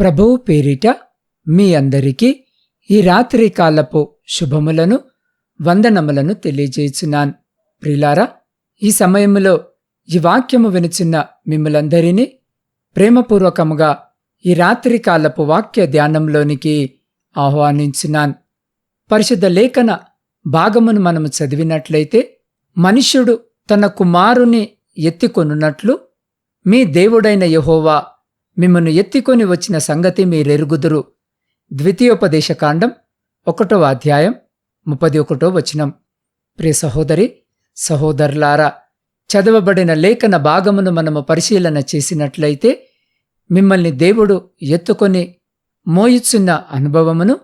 ప్రభువు పేరిట మీ అందరికీ ఈ రాత్రి కాలపు శుభములను వందనములను తెలియజేయుచున్నాను ప్రిలారా ఈ సమయములో ఈ వాక్యము వినుచున్న మిమ్మలందరినీ ప్రేమపూర్వకముగా ఈ రాత్రి కాలపు వాక్య ధ్యానంలోనికి ఆహ్వానించున్నాను పరిశుద్ధ లేఖన భాగమును మనము చదివినట్లయితే మనుష్యుడు తన కుమారుని ఎత్తికొనున్నట్లు మీ దేవుడైన యహోవా మిమ్మను ఎత్తికొని వచ్చిన సంగతి మీరెరుగుదురు. ద్వితీయోపదేశకాండం ఒకటో అధ్యాయం ముప్పది ఒకటో వచనం. ప్రియ సహోదరి సహోదరులారా చదవబడిన లేఖన భాగమును మనము పరిశీలన చేసినట్లయితే మిమ్మల్ని దేవుడు ఎత్తుకొని మోయిచున్న అనుభవమును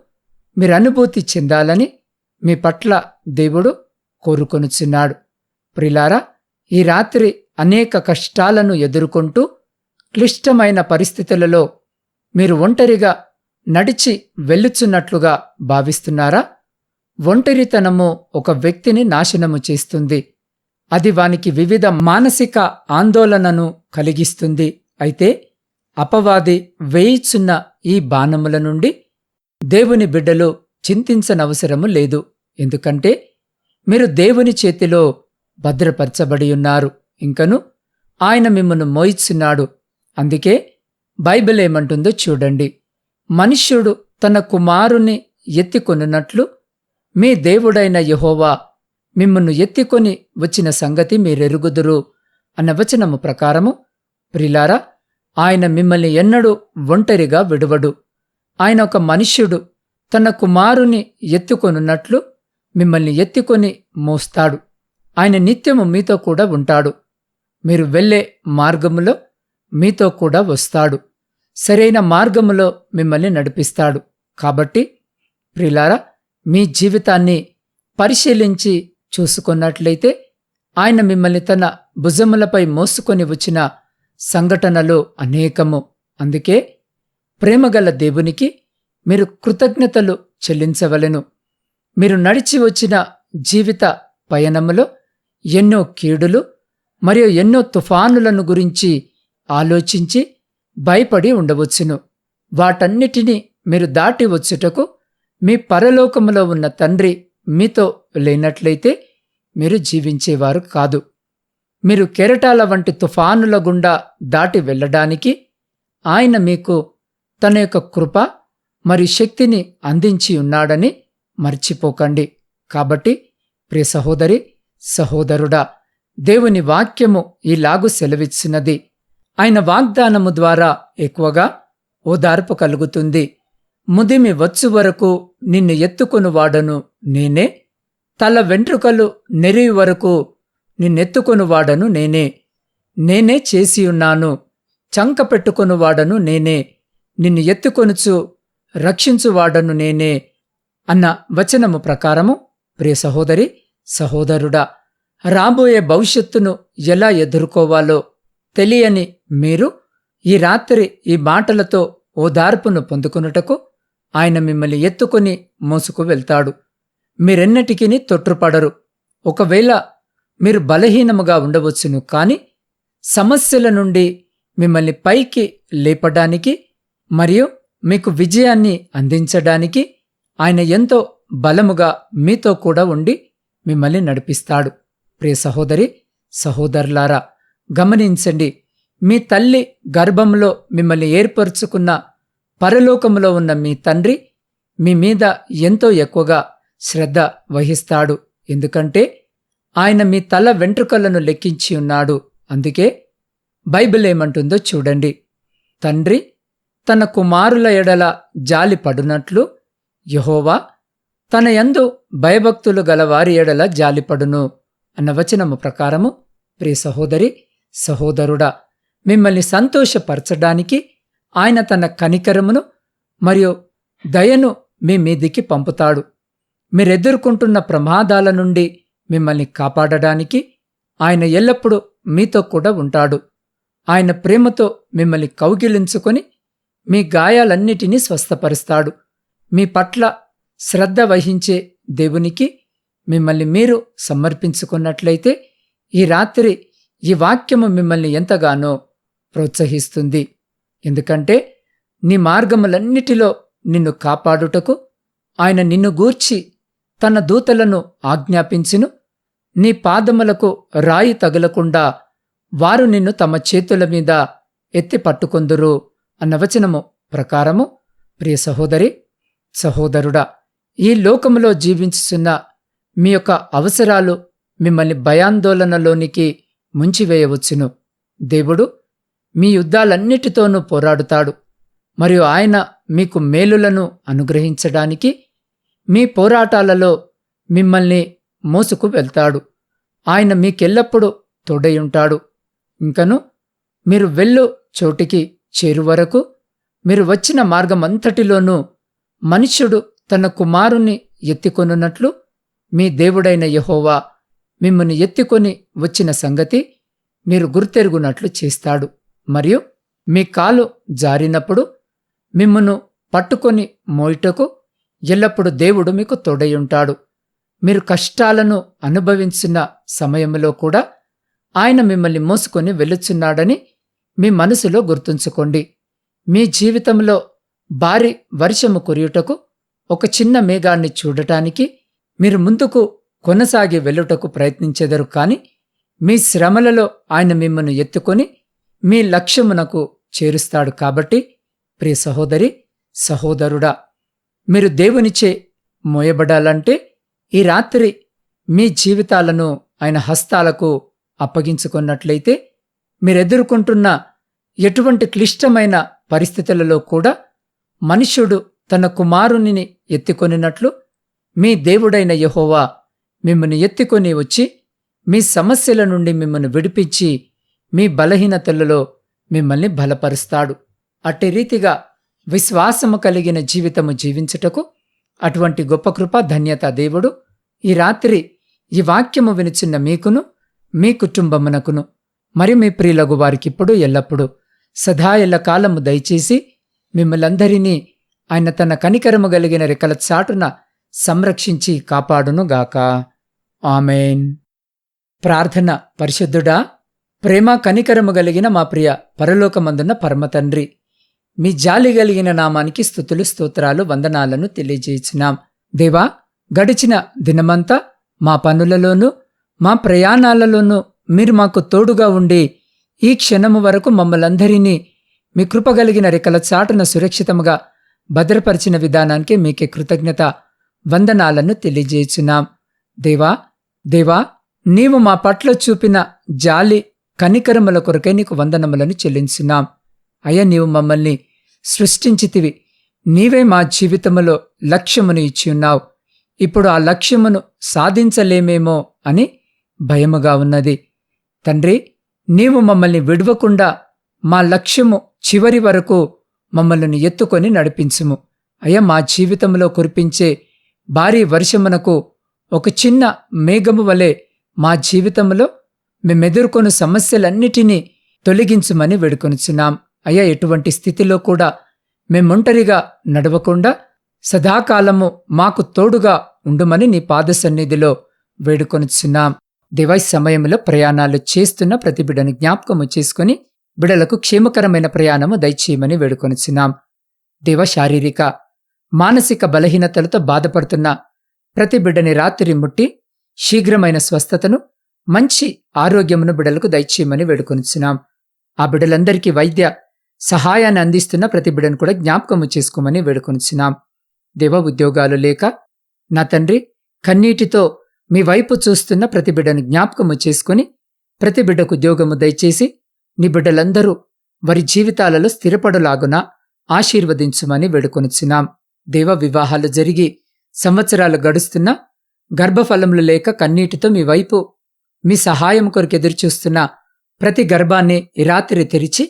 మీరు అనుభూతి చెందాలని మీ పట్ల దేవుడు కోరుకొనుచున్నాడు. ప్రిలారా ఈ రాత్రి అనేక కష్టాలను ఎదుర్కొంటూ క్లిష్టమైన పరిస్థితులలో మీరు ఒంటరిగా నడిచి వెళ్ళుచున్నట్లుగా భావిస్తున్నారా? ఒంటరితనము ఒక వ్యక్తిని నాశనము చేస్తుంది. అది వానికి వివిధ మానసిక ఆందోళనను కలిగిస్తుంది. అయితే అపవాది వేయిచున్న ఈ బాణముల నుండి దేవుని బిడ్డలు చింతించనవసరము లేదు. ఎందుకంటే మీరు దేవుని చేతిలో భద్రపరచబడి ఉన్నారు. ఇంకను ఆయన మిమ్మను మోయిచున్నాడు. అందుకే బైబిల్ ఏమంటుందో చూడండి. మనుష్యుడు తన కుమారుని ఎత్తికొనున్నట్లు మీ దేవుడైన యహోవా మిమ్మను ఎత్తికొని వచ్చిన సంగతి మీరెరుగుదురు అన్న వచనము ప్రకారము ప్రిలారా ఆయన మిమ్మల్ని ఎన్నడూ ఒంటరిగా విడువడు. ఆయన ఒక మనుష్యుడు తన కుమారుని ఎత్తుకొనున్నట్లు మిమ్మల్ని ఎత్తుకొని మోస్తాడు. ఆయన నిత్యము మీతో కూడా ఉంటాడు. మీరు వెళ్ళే మార్గములో మీతో కూడా వస్తాడు. సరైన మార్గములో మిమ్మల్ని నడిపిస్తాడు. కాబట్టి ప్రిలారా మీ జీవితాన్ని పరిశీలించి చూసుకున్నట్లయితే ఆయన మిమ్మల్ని తన భుజములపై మోసుకొని వచ్చిన సంఘటనలు అనేకము. అందుకే ప్రేమగల దేవునికి మీరు కృతజ్ఞతలు చెల్లించవలెను. మీరు నడిచి వచ్చిన జీవిత పయనములో ఎన్నో కీడులు మరియు ఎన్నో తుఫానులను గురించి ఆలోచించి భయపడి ఉండవచ్చును. వాటన్నిటినీ మీరు దాటి వచ్చుటకు మీ పరలోకములో ఉన్న తండ్రి మీతో లేనట్లయితే మీరు జీవించేవారు కాదు. మీరు కెరటాల వంటి తుఫానుల గుండా దాటి వెళ్ళడానికి ఆయన మీకు తన యొక్క కృప మరి శక్తిని అందించి ఉన్నాడని మర్చిపోకండి. కాబట్టి ప్రియ సహోదరి సహోదరుడా దేవుని వాక్యము ఈలాగు సెలవిచ్చినది. ఆయన వాగ్దానము ద్వారా ఎక్కువగా ఓదార్పు కలుగుతుంది. ముదిమి వచ్చు వరకు నిన్ను ఎత్తుకొనువాడను నేనే. తల వెంట్రుకలు నెరివి వరకు నిన్నెత్తుకొనువాడను నేనే. నేనే చేసియున్నాను చంక పెట్టుకొనువాడను నేనే. నిన్ను ఎత్తుకొనుచు రక్షించువాడను నేనే అన్న వచనము ప్రకారము ప్రియ సహోదరి సహోదరుడా రాబోయే భవిష్యత్తును ఎలా ఎదుర్కోవాలో తెలియని మీరు ఈ రాత్రి ఈ మాటలతో ఓదార్పును పొందుకున్నటకు ఆయన మిమ్మల్ని ఎత్తుకుని మోసుకు వెళ్తాడు. మీరెన్నటికీ తొట్టుపడరు ఒకవేళ మీరు బలహీనముగా ఉండవచ్చును కాని సమస్యల నుండి మిమ్మల్ని పైకి లేపడానికి మరియు మీకు విజయాన్ని అందించడానికి ఆయన ఎంతో బలముగా మీతో కూడా ఉండి మిమ్మల్ని నడిపిస్తాడు. ప్రియ సహోదరి సహోదరులారా గమనించండి మీ తల్లి గర్భంలో మిమ్మల్ని ఏర్పరుచుకున్న పరలోకములో ఉన్న మీ తండ్రి మీ మీద ఎంతో ఎక్కువగా శ్రద్ధ వహిస్తాడు. ఎందుకంటే ఆయన మీ తల వెంట్రుకలను లెక్కించి ఉన్నాడు. అందుకే బైబిల్ ఏమంటుందో చూడండి. తండ్రి తన కుమారుల ఎడల జాలి పడునట్లు యహోవా తన యందు భయభక్తులు గల వారి ఎడల జాలిపడును అన్న వచనము ప్రకారము ప్రియ సహోదరి సహోదరుడా మిమ్మల్ని సంతోషపరచడానికి ఆయన తన కనికరమును మరియు దయను మీ మీదికి పంపుతాడు. మీరెదుర్కొంటున్న ప్రమాదాల నుండి మిమ్మల్ని కాపాడడానికి ఆయన ఎల్లప్పుడూ మీతో కూడా ఉంటాడు. ఆయన ప్రేమతో మిమ్మల్ని కౌగిలించుకొని మీ గాయాలన్నిటినీ స్వస్థపరుస్తాడు. మీ పట్ల శ్రద్ధ వహించే దేవునికి మిమ్మల్ని మీరు సమర్పించుకున్నట్లయితే ఈ రాత్రి ఈ వాక్యము మిమ్మల్ని ఎంతగానో ప్రోత్సహిస్తుంది. ఎందుకంటే నీ మార్గములన్నిటిలో నిన్ను కాపాడుటకు ఆయన నిన్ను గూర్చి తన దూతలను ఆజ్ఞాపించును. నీ పాదములకు రాయి తగలకుండా వారు నిన్ను తమ చేతుల మీద ఎత్తి పట్టుకొందురు అన్న వచనము ప్రకారము. ప్రియ సహోదరి సహోదరుడా ఈ లోకములో జీవించుచున్న మీ యొక్క అవసరాలు మిమ్మల్ని భయాందోళనలోనికి ముంచివేయవచ్చును. దేవుడు మీ యుద్ధాలన్నిటితోనూ పోరాడుతాడు. మరియు ఆయన మీకు మేలులను అనుగ్రహించడానికి మీ పోరాటాలలో మిమ్మల్ని మోసుకు వెళ్తాడు. ఆయన మీకెల్లప్పుడూ తోడయుంటాడు. ఇంకను మీరు వెళ్ళు చోటికి చేరు వరకు మీరు వచ్చిన మార్గమంతటిలోనూ మనుష్యుడు తన కుమారుణ్ణి ఎత్తికొనున్నట్లు మీ దేవుడైన యహోవా మిమ్మల్ని ఎత్తికొని వచ్చిన సంగతి మీరు గుర్తెరుగునట్లు చేస్తాడు. మరియు మీ కాలు జారినప్పుడు మిమ్మను పట్టుకొని మోయిటకు ఎల్లప్పుడు దేవుడు మీకు తోడయుంటాడు మీరు కష్టాలను అనుభవించిన సమయంలో కూడా ఆయన మిమ్మల్ని మోసుకొని వెళ్ళుచున్నాడని మీ మనసులో గుర్తుంచుకోండి. మీ జీవితంలో భారీ వర్షము కురియుటకు ఒక చిన్న మేఘాన్ని చూడటానికి మీరు ముందుకు కొనసాగి వెళ్ళుటకు ప్రయత్నించెదరు కాని మీ శ్రమలలో ఆయన మిమ్మల్ని ఎత్తుకొని మీ లక్ష్యమునకు చేరుస్తాడు కాబట్టి ప్రియ సహోదరి సహోదరుడా మీరు దేవునిచే మోయబడాలంటే ఈ రాత్రి మీ జీవితాలను ఆయన హస్తాలకు అప్పగించుకున్నట్లయితే మీరెదుర్కొంటున్న ఎటువంటి క్లిష్టమైన పరిస్థితులలో కూడా మనుష్యుడు తన కుమారుని ఎత్తుకొనినట్లు మీ దేవుడైన యహోవా మిమ్మల్ని ఎత్తుకొని వచ్చి మీ సమస్యల నుండి మిమ్మల్ని విడిపించి మీ బలహీనతలలో మిమ్మల్ని బలపరుస్తాడు. అట్టి రీతిగా విశ్వాసము కలిగిన జీవితము జీవించుటకు అటువంటి గొప్ప కృప ధన్యత దేవుడు ఈ రాత్రి ఈ వాక్యము వినుచున్న మీకును మీ కుటుంబమునకును మరి మీ ప్రియులగు వారికిప్పుడు ఎల్లప్పుడూ సదా ఎల్ల కాలము దయచేసి మిమ్మలందరినీ ఆయన తన కనికరము కలిగిన రెక్కల చాటున సంరక్షించి కాపాడునుగాక. ఆమెన్. ప్రార్థన పరిశుద్ధుడా ప్రేమ కనికరము కలిగిన మా ప్రియ పరలోకమందున్న పరమతండ్రి. మీ జాలి కలిగిన నామానికి స్థుతులు స్తోత్రాలు వందనాలను తెలియజేయించినాం దేవా గడిచిన దినమంతా మా పనులలోనూ మా ప్రయాణాలలోనూ మీరు మాకు తోడుగా ఉండి ఈ క్షణము వరకు మమ్మలందరినీ మీ కృపగలిగిన రెక్కల చాటున సురక్షితముగా భద్రపరిచిన విధానానికి మీకే కృతజ్ఞత వందనాలను తెలియజేయుచున్నాం దేవా దేవా నీవు మా పట్ల చూపిన జాలి కనికరముల కొరకై నీకు వందనములను చెల్లించున్నాం అయ్యా నీవు మమ్మల్ని సృష్టించితివి. నీవే మా జీవితములో లక్ష్యమును ఇచ్చి ఉన్నావు. ఇప్పుడు ఆ లక్ష్యమును సాధించలేమేమో అని భయముగా ఉన్నది. తండ్రి నీవు మమ్మల్ని విడవకుండా మా లక్ష్యము చివరి వరకు మమ్మల్ని ఎత్తుకొని నడిపించుము. అయ్యా మా జీవితంలో కురిపించే భారీ వర్షమునకు ఒక చిన్న మేఘము వలె మా జీవితంలో మేమెదుర్కొన్న సమస్యలన్నిటినీ తొలగించుమని వేడుకొనుచున్నాం. అయ్యా ఎటువంటి స్థితిలో కూడా మేమొంటరిగా నడవకుండా సదాకాలము మాకు తోడుగా ఉండుమని నీ పాద సన్నిధిలో వేడుకొనుచున్నాం. దివై సమయంలో ప్రయాణాలు చేస్తున్న ప్రతి బిడను జ్ఞాపకము చేసుకుని బిడలకు క్షేమకరమైన ప్రయాణము దయచేయమని వేడుకొనుచున్నాం. దివ శారీరక మానసిక బలహీనతలతో బాధపడుతున్న ప్రతి బిడ్డని రాత్రి ముట్టి శీఘ్రమైన స్వస్థతను మంచి ఆరోగ్యమును బిడలకు దయచేయమని వేడుకొనుచున్నాం. ఆ బిడలందరికీ వైద్య సహాయాన్ని అందిస్తున్న ప్రతి బిడను కూడా జ్ఞాపకము చేసుకోమని వేడుకొనుచున్నాం. దేవ ఉద్యోగాలు లేక నా తండ్రి కన్నీటితో మీ వైపు చూస్తున్న ప్రతి బిడ్డను జ్ఞాపకము చేసుకుని ప్రతి బిడ్డకు ఉద్యోగము దయచేసి నీ బిడ్డలందరూ వారి జీవితాలలో స్థిరపడులాగున ఆశీర్వదించుమని వేడుకొనుచున్నాం. దేవ వివాహాలు జరిగి సంవత్సరాలు గడుస్తున్నా గర్భఫలములు లేక కన్నీటితో మీ వైపు మీ సహాయం కొరకు ఎదురుచూస్తున్న ప్రతి గర్భాన్ని రాత్రి తెరిచి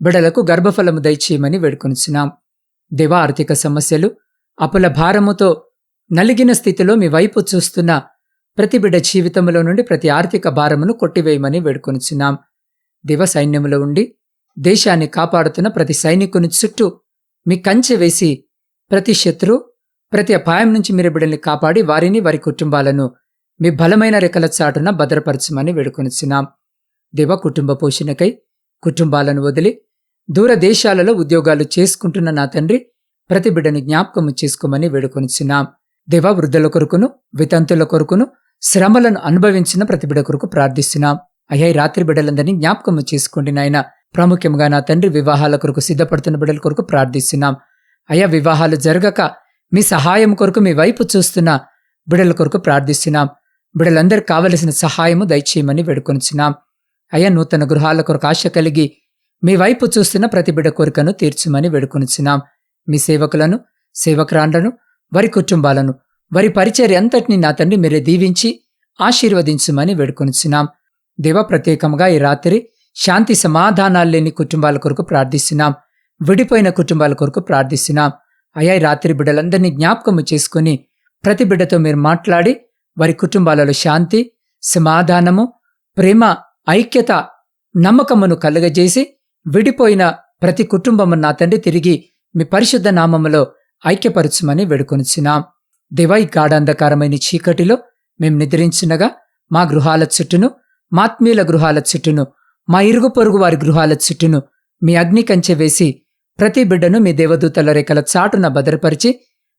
బిడలకు గర్భఫలము దయచేయమని వేడుకొనిచున్నాం. దేవ ఆర్థిక సమస్యలు అపుల భారముతో నలిగిన స్థితిలో మీ వైపు చూస్తున్న ప్రతి బిడ్డ జీవితంలో నుండి ప్రతి ఆర్థిక భారమును కొట్టివేయమని వేడుకొనిచున్నాం. దివ సైన్యములో ఉండి దేశాన్ని కాపాడుతున్న ప్రతి సైనికుని చుట్టూ మీ కంచె వేసి ప్రతి శత్రు ప్రతి అపాయం నుంచి మీరు బిడ్డల్ని కాపాడి వారిని వారి కుటుంబాలను మీ బలమైన రెక్కల చాటున భద్రపరచమని వేడుకొనిచున్నాం. దేవ కుటుంబ పోషణకై కుటుంబాలను వదిలి దూరదేశాలలో ఉద్యోగాలు చేసుకుంటున్న నా తండ్రి ప్రతి బిడ్డను జ్ఞాపకము చేసుకోమని వేడుకొనిచున్నాం. దేవ వృద్ధుల కొరకును వితంతుల కొరకును శ్రమలను అనుభవించిన ప్రతి బిడ్డ కొరకు ప్రార్థిస్తున్నాం. అయ్యా రాత్రి బిడ్డలందరినీ జ్ఞాపకము చేసుకోండి నాయన. ప్రాముఖ్యంగా నా తండ్రి వివాహాల కొరకు సిద్ధపడుతున్న బిడ్డల కొరకు ప్రార్థిస్తున్నాం. అయ్యా వివాహాలు జరగక మీ సహాయం కొరకు మీ వైపు చూస్తున్న బిడ్డల కొరకు ప్రార్థిస్తున్నాం. బిడ్డలందరికి కావలసిన సహాయము దయచేయమని వేడుకొనిచున్నాం. అయ్యా నూతన గృహాల కొరకు ఆశ కలిగి మీ వైపు చూస్తున్న ప్రతి బిడ కోరికను తీర్చమని వేడుకొనిచున్నాం. మీ సేవకులను సేవకురాండ్లను వారి కుటుంబాలను వారి పరిచర్య అంతటిని నా తండ్రి మీరే దీవించి ఆశీర్వదించుమని వేడుకొనిచున్నాం. దేవ ప్రత్యేకంగా ఈ రాత్రి శాంతి సమాధానాలు లేని కుటుంబాల కొరకు ప్రార్థిస్తున్నాం. విడిపోయిన కుటుంబాల కొరకు ప్రార్థిస్తున్నాం. అయా రాత్రి బిడ్డలందరినీ జ్ఞాపకము చేసుకుని ప్రతి బిడ్డతో మీరు మాట్లాడి వారి కుటుంబాలలో శాంతి సమాధానము ప్రేమ ఐక్యత నమ్మకమును కలుగజేసి విడిపోయిన ప్రతి కుటుంబము నా తండ్రి తిరిగి మీ పరిశుద్ధ నామములో ఐక్యపరచుమని వేడుకొనిచున్నాం. దివై గాఢాంధకారమైన చీకటిలో మేం నిద్రించినగా మా గృహాల చుట్టూను మాత్మీయుల గృహాల చుట్టూను మా ఇరుగు పొరుగు వారి గృహాల చుట్టూను మీ అగ్ని కంచె వేసి ప్రతి బిడ్డను మీ దేవదూతల రేఖల చాటున భద్రపరిచి